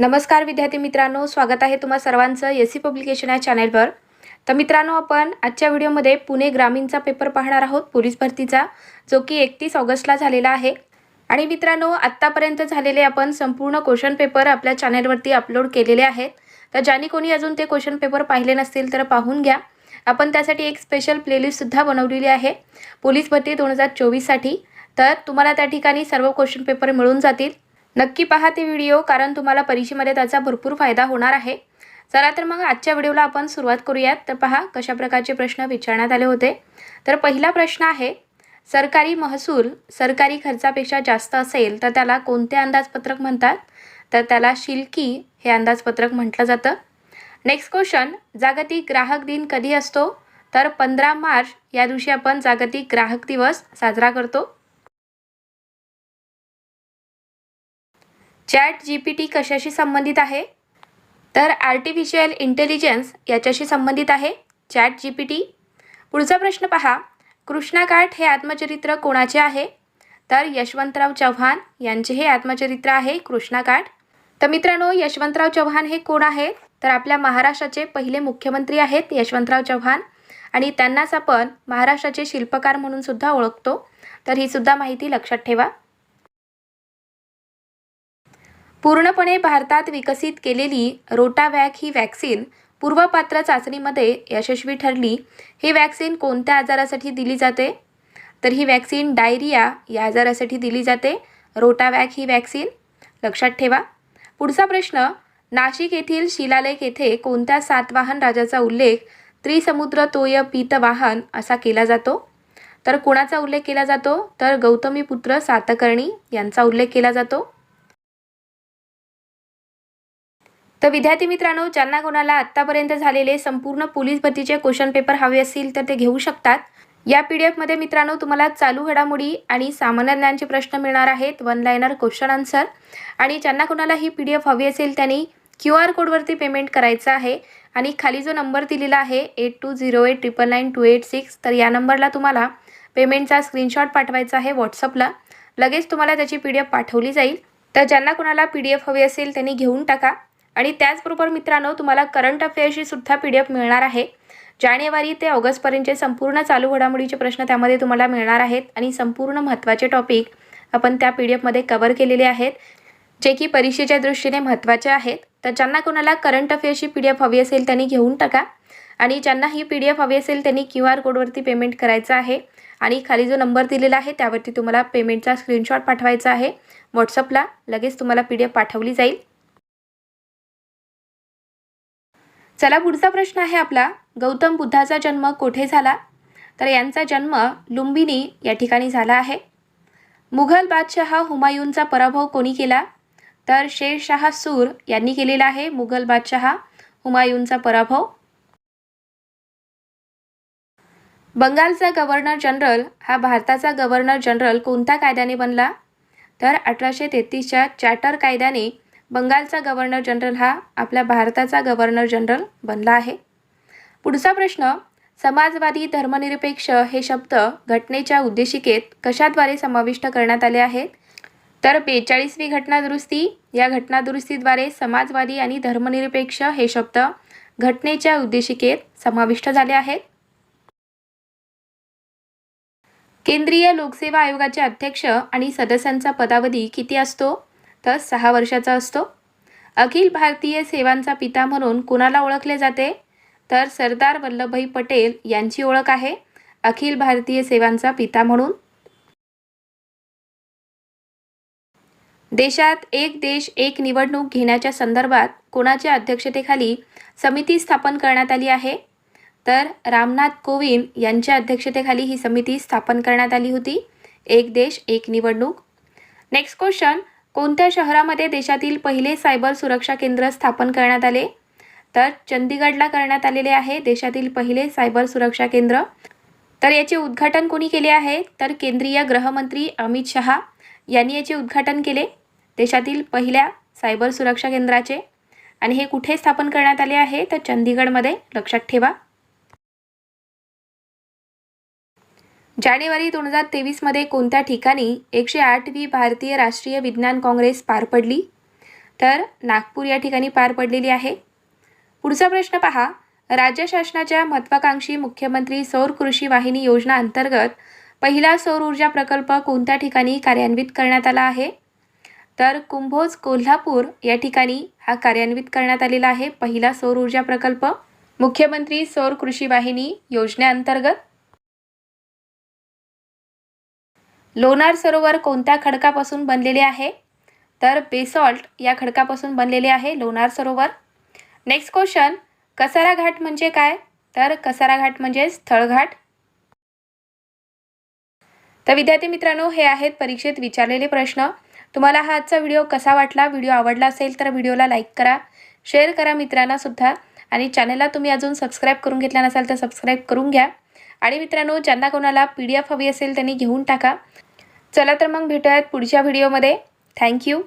नमस्कार विद्यार्थी मित्रांनो स्वागत आहे तुम्हा सर्वांचं एस सी पब्लिकेशन या चॅनेलवर. तर मित्रांनो आपण आजच्या व्हिडिओमध्ये पुणे ग्रामीणचा पेपर पाहणार आहोत पोलीस भरतीचा जो की एकतीस ऑगस्टला झालेला आहे. आणि मित्रांनो आत्तापर्यंत झालेले आपण संपूर्ण क्वेश्चन पेपर आपल्या चॅनेलवरती अपलोड केलेले आहेत. तर ज्यांनी कोणी अजून ते क्वेश्चन पेपर पाहिले नसतील तर पाहून घ्या. आपण त्यासाठी एक स्पेशल प्लेलिस्टसुद्धा बनवलेली आहे पोलीस भरती दोन हजार चोवीससाठी. तर तुम्हाला त्या ठिकाणी सर्व क्वेश्चन पेपर मिळून जातील. नक्की पहा ते व्हिडिओ कारण तुम्हाला परीक्षेमध्ये त्याचा भरपूर फायदा होणार आहे. चला तर मग आजच्या व्हिडिओला आपण सुरुवात करूयात. तर पहा कशा प्रकारचे प्रश्न विचारण्यात आले होते. तर पहिला प्रश्न आहे सरकारी महसूल सरकारी खर्चापेक्षा जास्त असेल तर त्याला कोणते अंदाजपत्रक म्हणतात? तर त्याला शिल्की हे अंदाजपत्रक म्हटलं जातं. नेक्स्ट क्वेश्चन जागतिक ग्राहक दिन कधी असतो? तर पंधरा मार्च या दिवशी आपण जागतिक ग्राहक दिवस साजरा करतो. चॅट जी पी टी कशाशी संबंधित आहे? तर आर्टिफिशियल इंटेलिजन्स याच्याशी संबंधित आहे चॅट जी पी टी. पुढचा प्रश्न पहा कृष्णाकाठ हे आत्मचरित्र कोणाचे आहे? तर यशवंतराव चव्हाण यांचे हे आत्मचरित्र आहे कृष्णाकाठ तर मित्रांनो यशवंतराव चव्हाण हे कोण आहेत? तर आपल्या महाराष्ट्राचे पहिले मुख्यमंत्री आहेत यशवंतराव चव्हाण. आणि त्यांनाच आपण महाराष्ट्राचे शिल्पकार म्हणून सुद्धा ओळखतो. तर ही सुद्धा माहिती लक्षात ठेवा. पूर्णपणे भारतात विकसित केलेली रोटावॅक ही वॅक्सिन पूर्वपात्र चाचणीमध्ये यशस्वी ठरली. ही वॅक्सिन कोणत्या आजारासाठी दिली जाते? तर ही वॅक्सिन डायरिया या आजारासाठी दिली जाते. रोटावॅक ही वॅक्सिन. लक्षात ठेवा. पुढचा प्रश्न नाशिक येथील शिलालेख येथे कोणत्या सातवाहन राजाचा उल्लेख त्रिसमुद्र तोय पीतवाहन असा केला जातो? तर कोणाचा उल्लेख केला जातो? तर गौतमीपुत्र सातकर्णी यांचा उल्लेख केला जातो. तर विद्यार्थी मित्रांनो ज्यांना कोणाला आत्तापर्यंत झालेले संपूर्ण पोलीस भरतीचे क्वेश्चन पेपर हवे असतील तर ते घेऊ शकतात. या पी डी एफमध्ये मित्रांनो तुम्हाला चालू घडामोडी आणि सामान्य ज्ञानचे प्रश्न मिळणार आहेत वन लायनर क्वेश्चन आन्सर आणि ज्यांना कोणाला ही पी डी एफ हवी असेल त्यांनी क्यू आर कोडवरती पेमेंट करायचं आहे. आणि खाली जो नंबर दिलेला आहे eight two zero eight triple nine two eight six तर या नंबरला तुम्हाला पेमेंटचा स्क्रीनशॉट पाठवायचा आहे व्हॉट्सअपला लगेच तुम्हाला त्याची पी डी एफ पाठवली जाईल. तर ज्यांना कोणाला पी डी एफ हवी असेल त्यांनी घेऊन टाका. आणि त्याचबरोबर मित्रांनो तुम्हाला करंट अफेअर्सची सुद्धा पी डी एफ मिळणार आहे. जानेवारी ते ऑगस्टपर्यंतचे संपूर्ण चालू घडामोडीचे प्रश्न त्यामध्ये तुम्हाला मिळणार आहेत आणि संपूर्ण महत्त्वाचे टॉपिक आपण त्या पी डी एफमध्ये कवर केलेले आहेत जे की परीक्षेच्या दृष्टीने महत्त्वाचे आहेत. तर ज्यांना कोणाला करंट अफेअर्सची पी डी एफ हवी असेल त्यांनी घेऊन टाका. आणि ज्यांना ही पी डी एफ हवी असेल त्यांनी क्यू आर कोडवरती पेमेंट करायचं आहे. आणि खाली जो नंबर दिलेला आहे त्यावरती तुम्हाला पेमेंटचा स्क्रीनशॉट पाठवायचा आहे. व्हॉट्सअपला लगेच तुम्हाला पी डी एफ पाठवली जाईल. चला पुढचा प्रश्न आहे आपला. गौतम बुद्धाचा जन्म कोठे झाला? तर यांचा जन्म लुंबिनी या ठिकाणी झाला आहे. मुघल बादशहा हुमायूनचा पराभव कोणी केला? तर शेरशाह सूर यांनी केलेला आहे मुघल बादशहा हुमायूनचा पराभव. बंगालचा गव्हर्नर जनरल हा भारताचा गव्हर्नर जनरल कोणत्या कायद्याने बनला? तर अठराशे तेहतीसच्या चॅटर कायद्याने बंगालचा गव्हर्नर जनरल हा आपल्या भारताचा गव्हर्नर जनरल बनला आहे. पुढचा प्रश्न समाजवादी धर्मनिरपेक्ष हे शब्द घटनेच्या उद्देशिकेत कशाद्वारे समाविष्ट करण्यात आले आहेत? तर बेचाळीसवी घटनादुरुस्ती या घटनादुरुस्तीद्वारे समाजवादी आणि धर्मनिरपेक्ष हे शब्द घटनेच्या उद्देशिकेत समाविष्ट झाले आहेत. केंद्रीय लोकसेवा आयोगाचे अध्यक्ष आणि सदस्यांचा पदावधी किती असतो? तर सहा वर्षाचा असतो. अखिल भारतीय सेवांचा पिता म्हणून कुणाला ओळखले जाते? तर सरदार वल्लभभाई पटेल यांची ओळख आहे. अखिल भारतीय सेवांचा पिता म्हणून. देशात एक देश एक निवडणूक घेण्याच्या संदर्भात कोणाच्या अध्यक्षतेखाली समिती स्थापन करण्यात आली आहे? तर रामनाथ कोविंद यांच्या अध्यक्षतेखाली ही समिती स्थापन करण्यात आली होती. एक देश एक निवडणूक. नेक्स्ट क्वेश्चन कोणत्या शहरामध्ये देशातील पहिले सायबर सुरक्षा केंद्र स्थापन करण्यात आले? तर चंदीगडला करण्यात आलेले आहे देशातील पहिले सायबर सुरक्षा केंद्र. तर याचे उद्घाटन कोणी केले आहे? तर केंद्रीय गृहमंत्री अमित शहा यांनी याचे उद्घाटन केले. देशातील पहिल्या सायबर सुरक्षा केंद्राचे. आणि हे कुठे स्थापन करण्यात आले आहे? तर चंदीगडमध्ये. लक्षात ठेवा. जानेवारी दोन हजार तेवीसमध्ये कोणत्या ठिकाणी एकशे आठवी भारतीय राष्ट्रीय विज्ञान काँग्रेस पार पडली? तर नागपूर या ठिकाणी पार पडलेली आहे. पुढचा प्रश्न पहा. राज्य शासनाच्या महत्त्वाकांक्षी मुख्यमंत्री सौर कृषी वाहिनी योजना अंतर्गत पहिला सौर ऊर्जा प्रकल्प कोणत्या ठिकाणी कार्यान्वित करण्यात आला आहे? तर कुंभोज कोल्हापूर या ठिकाणी हा कार्यान्वित करण्यात आलेला आहे पहिला सौर ऊर्जा प्रकल्प. मुख्यमंत्री सौर कृषी वाहिनी योजनेअंतर्गत लोणार सरोवर कोणत्या खडकापासून बनलेले आहे? तर बेसॉल्ट या खडकापासून बनलेले आहे लोणार सरोवर. नेक्स्ट क्वेश्चन कसारा घाट म्हणजे काय? तर कसारा घाट म्हणजे स्थळघाट. तर विद्यार्थी मित्रांनो हे आहेत परीक्षेत विचारलेले प्रश्न. तुम्हाला हा आजचा व्हिडिओ कसा वाटला? व्हिडिओ आवडला असेल तर व्हिडिओला लाईक करा शेअर करा मित्रांनासुद्धा आणि चॅनलला तुम्ही अजून सबस्क्राईब करून घेतला नसाल तर सबस्क्राईब करून घ्या. आणि मित्रांनो ज्यांना कोणाला पी डी एफ हवी असेल त्यांनी घेऊन टाका. चला तर मग भेटूयात पुढच्या व्हिडिओमध्ये थँक्यू